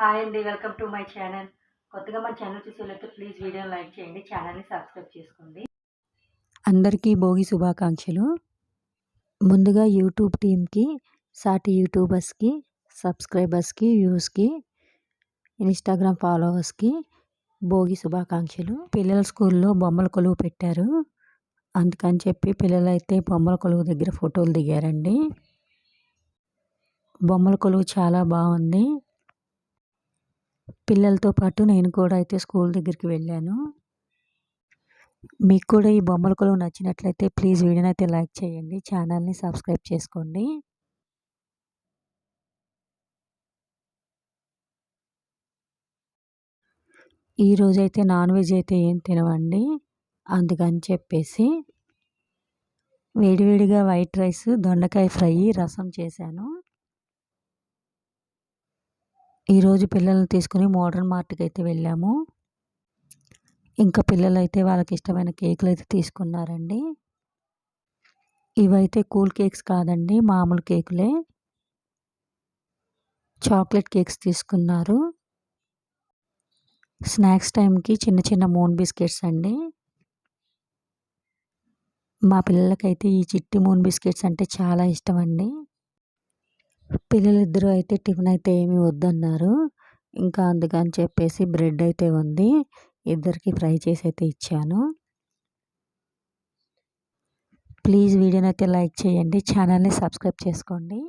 Hi అండి welcome to my channel. కొత్తగా మన ఛానల్ చూసేవాళ్ళైతే ప్లీజ్ వీడియోని లైక్ చేయండి ఛానల్ని సబ్స్క్రైబ్ చేసుకోండి. అందరికీ భోగి శుభాకాంక్షలు. ముందుగా యూట్యూబ్ టీమ్కి సాటి యూట్యూబర్స్కి సబ్స్క్రైబర్స్కి వ్యూస్కి ఇన్స్టాగ్రామ్ ఫాలోవర్స్కి భోగి శుభాకాంక్షలు. పిల్లల స్కూల్లో బొమ్మల కొలువు పెట్టారు. అందుకని చెప్పి పిల్లలైతే బొమ్మల కొలువు దగ్గర ఫోటోలు దిగారండి. బొమ్మల కొలువు చాలా బాగుంది. పిల్లలతో పాటు నేను కూడా అయితే స్కూల్ దగ్గరికి వెళ్ళాను. మీకు కూడా ఈ బొమ్మల కొలువు నచ్చినట్లయితే ప్లీజ్ వీడియోని అయితే లైక్ చేయండి ఛానల్ని సబ్స్క్రైబ్ చేసుకోండి. ఈరోజైతే నాన్ వెజ్ అయితే ఏం తినవండి అందుకని చెప్పేసి వేడివేడిగా వైట్ రైస్ దొండకాయ ఫ్రై రసం చేశాను. ఈరోజు పిల్లల్ని తీసుకుని మోడర్న్ మార్ట్కి అయితే వెళ్ళాము. ఇంకా పిల్లలు అయితే వాళ్ళకి ఇష్టమైన కేకులు అయితే తీసుకున్నారండి. ఇవైతే కూల్ కేక్స్ కాదండి మామూలు కేకులే. చాక్లెట్ కేక్స్ తీసుకున్నారు. స్నాక్స్ టైంకి చిన్న చిన్న మూన్ బిస్కెట్స్ అండి. మా పిల్లలకైతే ఈ చిట్టి మూన్ బిస్కెట్స్ అంటే చాలా ఇష్టం అండి పిల్లలిద్దరూ అయితే టిఫిన్ అయితే ఏమీ వద్దన్నారు. ఇంకా అందుకని చెప్పేసి బ్రెడ్ అయితే ఉంది. ఇద్దరికి ఫ్రై చేసి అయితే ఇచ్చాను. ప్లీజ్ వీడియోని అయితే లైక్ చేయండి. ఛానల్ని సబ్స్క్రైబ్ చేసుకోండి.